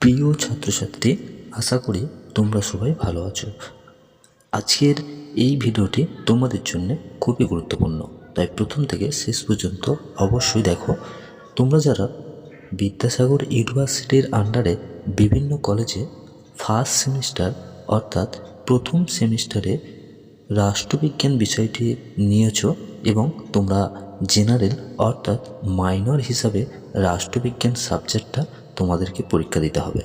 প্রিয় ছাত্রছাত্রী, আশা করি তোমরা সবাই ভালো আছো। আজকের এই ভিডিওটি তোমাদের জন্য খুবই গুরুত্বপূর্ণ। তাই প্রথম থেকে শেষ পর্যন্ত অবশ্যই দেখো। তোমরা যারা বিদ্যাসাগর ইউনিভার্সিটির আন্ডারে বিভিন্ন কলেজে ফার্স্ট সেমিস্টার অর্থাৎ প্রথম সেমিস্টারে রাষ্ট্রবিজ্ঞান বিষয়টি নিয়েছ এবং তোমরা জেনারেল অর্থাৎ মাইনর হিসাবে রাষ্ট্রবিজ্ঞান সাবজেক্টটা তোমাদেরকে পরীক্ষা দিতে হবে।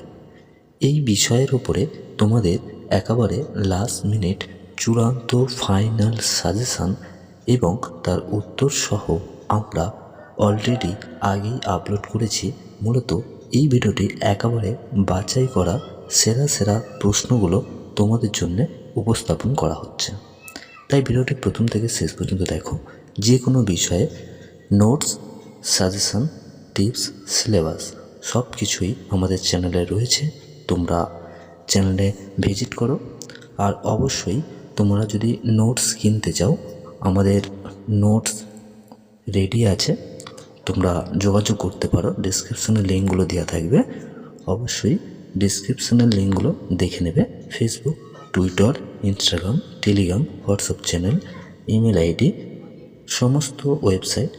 এই বিষয়ের উপরে তোমাদের একেবারে লাস্ট মিনিট চূড়ান্ত ফাইনাল সাজেশান এবং তার উত্তর সহ আমরা অলরেডি আগেই আপলোড করেছি। মূলত এই ভিডিওটি একেবারে বাছাই করা সেরা সেরা প্রশ্নগুলো তোমাদের জন্য উপস্থাপন করা হচ্ছে। তাই ভিডিওটি প্রথম থেকে শেষ পর্যন্ত দেখো। যে কোনো বিষয়ে নোটস সাজেশন টিপস সিলেবাস সব কিছুই আমাদের চ্যানেলে রয়েছে। তোমরা চ্যানেলে ভিজিট করো। আর অবশ্যই তোমরা যদি নোটস কিনতে চাও, আমাদের নোটস রেডি আছে। তোমরা যোগাযোগ করতে পারো। ডিসক্রিপশনে লিঙ্কগুলো দেওয়া থাকবে। অবশ্যই ডিসক্রিপশনের লিঙ্কগুলো দেখে নেবে। Facebook, Twitter, Instagram, Telegram, WhatsApp channel, email ID, সমস্ত ওয়েবসাইট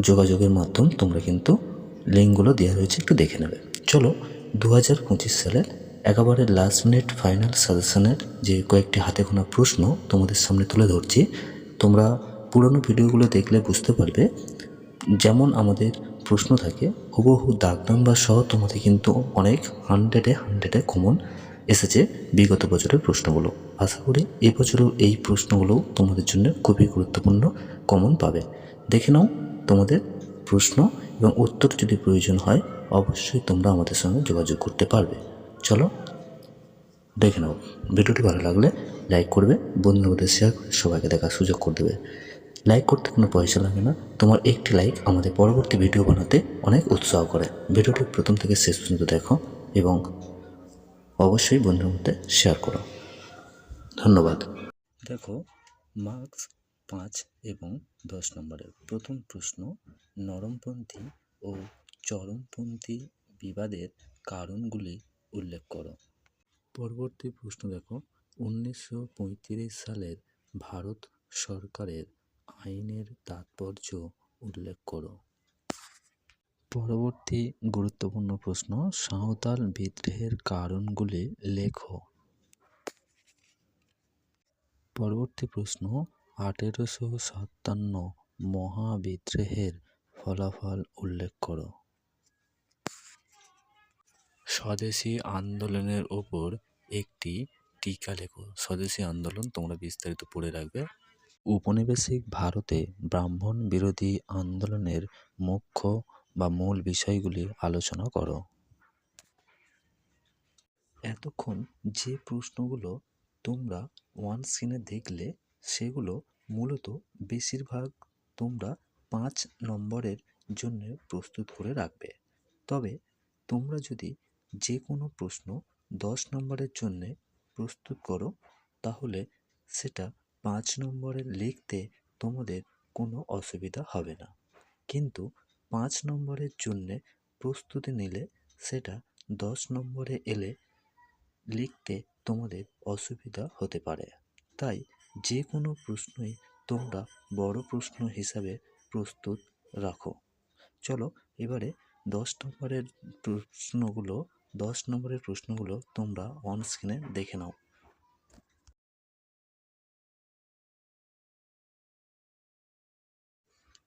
যোগাযোগের মাধ্যম তোমরা কিন্তু লিঙ্কগুলো দেওয়া রয়েছে, একটু দেখে নেবে। চলো দু হাজার পঁচিশ সালের একেবারে লাস্ট মিনিট ফাইনাল সাজেশনের যে কয়েকটি হাতে গোনা প্রশ্ন তোমাদের সামনে তুলে ধরছি, তোমরা পুরনো ভিডিওগুলো দেখলে বুঝতে পারবে, যেমন আমাদের প্রশ্ন থাকে, হুবহু দাগ নাম্বার সহ তোমাদের কিন্তু অনেক হান্ড্রেডে হান্ড্রেডে কমন এসেছে বিগত বছরের প্রশ্নগুলো। আশা করি এই বছরও এই প্রশ্নগুলো তোমাদের জন্য খুবই গুরুত্বপূর্ণ কমন পাবে। দেখে নাও তোমাদের প্রশ্ন। এবং উত্তর যদি প্রয়োজন হয়, অবশ্যই তোমরা আমাদের সঙ্গে যোগাযোগ করতে পারবে। চলো, দেখে নাও। ভিডিওটি ভালো লাগলে লাইক করবে, বন্ধুদের মধ্যে শেয়ার করে সবাইকে দেখার সুযোগ করে দেবে। লাইক করতে কোনো পয়সা লাগে না। তোমার একটি লাইক আমাদের পরবর্তী ভিডিও বানাতে অনেক উৎসাহ করে। ভিডিওটি প্রথম থেকে শেষ পর্যন্ত দেখো এবং অবশ্যই বন্ধুর মধ্যে শেয়ার করো। ধন্যবাদ। দেখো, মার্কস পাঁচ এবং দশ নম্বরের প্রথম প্রশ্ন, নরমপন্থী ও চরমপন্থী বিবাদের কারণগুলি উল্লেখ করো। পরবর্তী প্রশ্ন দেখো, উনিশশো পঁয়ত্রিশ সালের ভারত সরকারের আইনের তাৎপর্য উল্লেখ করো। পরবর্তী গুরুত্বপূর্ণ প্রশ্ন, সাঁওতাল বিদ্রোহের কারণগুলি লেখো। পরবর্তী প্রশ্ন আঠেরোশো সাতান্ন মহাবিদ্রোহের ফলাফল উল্লেখ করো। স্বদেশী আন্দোলনের ওপর একটি টিকা লেখো। স্বদেশী আন্দোলন তোমরা বিস্তারিত পড়ে রাখবে। উপনিবেশিক ভারতে ব্রাহ্মণ বিরোধী আন্দোলনের মুখ্য বা মূল বিষয়গুলি আলোচনা করো। এতক্ষণ যে প্রশ্নগুলো তোমরা ওয়ান স্ক্রিনে দেখলে সেগুলো মূলত বেশিরভাগ তোমরা পাঁচ নম্বরের জন্য প্রস্তুত করে রাখবে। তবে তোমরা যদি যে কোনো প্রশ্ন দশ নম্বরের জন্যে প্রস্তুত করো, তাহলে সেটা পাঁচ নম্বরে লিখতে তোমাদের কোনো অসুবিধা হবে না। কিন্তু পাঁচ নম্বরের জন্যে প্রস্তুতি নিলে সেটা দশ নম্বরে এলে লিখতে তোমাদের অসুবিধা হতে পারে। তাই যে কোনো প্রশ্নই তোমরা বড় প্রশ্ন হিসাবে প্রস্তুত রাখো। চলো এবারে দশ নম্বরের প্রশ্নগুলো, দশ নম্বরের প্রশ্নগুলো তোমরা অন স্ক্রিনে দেখে নাও।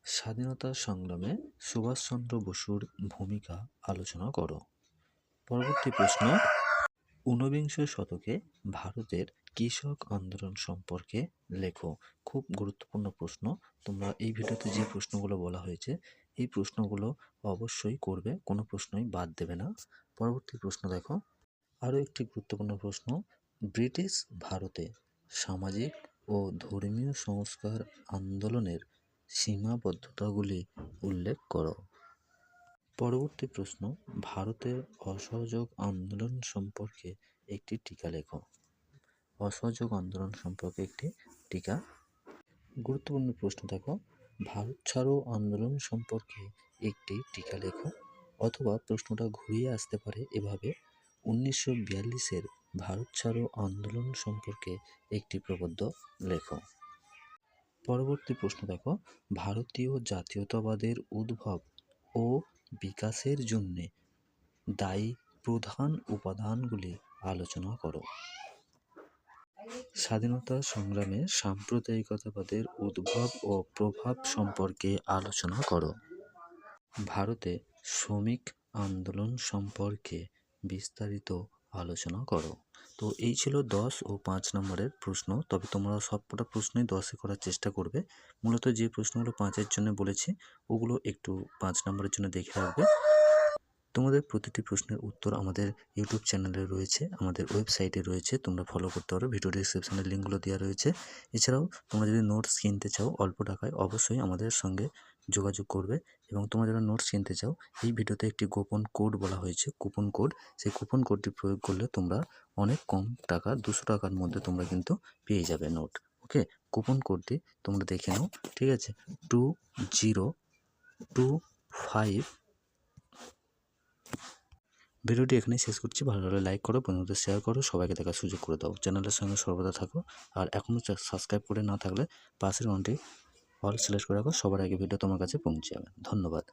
স্বাধীনতা সংগ্রামে সুভাষচন্দ্র বসুর ভূমিকা আলোচনা করো। পরবর্তী প্রশ্ন, ঊনবিংশ শতকে ভারতের কৃষক আন্দোলন সম্পর্কে লেখো। খুব গুরুত্বপূর্ণ প্রশ্ন। তোমরা এই ভিডিওতে যে প্রশ্নগুলো বলা হয়েছে, এই প্রশ্নগুলো অবশ্যই করবে, কোনো প্রশ্নই বাদ দেবে না। পরবর্তী প্রশ্ন দেখো। আরও একটি গুরুত্বপূর্ণ প্রশ্ন, ব্রিটিশ ভারতে সামাজিক ও ধর্মীয় সংস্কার আন্দোলনের সীমাবদ্ধতাগুলি উল্লেখ করো। পরবর্তী প্রশ্ন, ভারতের অসহযোগ আন্দোলন সম্পর্কে একটি টিকা লেখো। অসহযোগ আন্দোলন সম্পর্কে একটি টিকা। গুরুত্বপূর্ণ প্রশ্ন, দেখো। ভারত ছাড়ো আন্দোলন সম্পর্কে একটি টিকা লেখো, অথবা প্রশ্নটা ঘুরিয়ে আসতে পারে এভাবে। উনিশশো বিয়াল্লিশের ভারত ছাড়ো আন্দোলন সম্পর্কে একটি প্রবন্ধ লেখো। পরবর্তী প্রশ্ন, দেখো। ভারতীয় জাতীয়তাবাদের উদ্ভব ও বিকাশের জন্যে দায়ী প্রধান উপাদানগুলি আলোচনা করো। স্বাধীনতা সংগ্রামে সাম্প্রদায়িকতাবাদের উদ্ভব ও প্রভাব সম্পর্কে আলোচনা করো। ভারতে শ্রমিক আন্দোলন সম্পর্কে বিস্তারিত আলোচনা করো। তো এই ছিল দশ ও পাঁচ নম্বরের প্রশ্ন। তবে তোমরা সবকটা প্রশ্নই দশে করার চেষ্টা করবে। মূলত যে প্রশ্নগুলো পাঁচের জন্য বলেছি, ওগুলো একটু পাঁচ নম্বরের জন্য দেখে রাখবে। তোমাদের প্রতিটি প্রশ্নের উত্তর আমাদের ইউটিউব চ্যানেলে রয়েছে, আমাদের ওয়েবসাইটে রয়েছে, তোমরা ফলো করতে পারো। ভিডিও ডিসক্রিপশনে লিঙ্কগুলো দেওয়া রয়েছে। এছাড়াও, তোমরা যদি নোটস কিনতে চাও, অল্প টাকায় অবশ্যই আমাদের সঙ্গে যোগাযোগ করবে। এবং তোমরা যারা নোটস কিনতে চাও, এই ভিডিওতে একটি গোপন কোড বলা হয়েছে কুপন কোড সেই কুপন কোডটি প্রয়োগ করলে তোমরা অনেক কম টাকা, দুশো টাকার মধ্যে তোমরা কিন্তু পেয়ে যাবে নোট ওকে কুপন কোডটি তোমরা দেখে নাও, ঠিক আছে? টু জিরো টু ফাইভ ভিডিওটি এখানেই শেষ করছি। ভালো লাগলে লাইক করো, বন্ধুদের শেয়ার করো, সবাইকে দেখার সুযোগ করে দাও। চ্যানেলের সঙ্গে সর্বদা থাকো। আর এখনও সাবস্ক্রাইব করে না থাকলে পাশের ঘন্টি অল সিলেক্ট করে রাখো। সবার আগে ভিডিও তোমার কাছে পৌঁছে যাবে। ধন্যবাদ।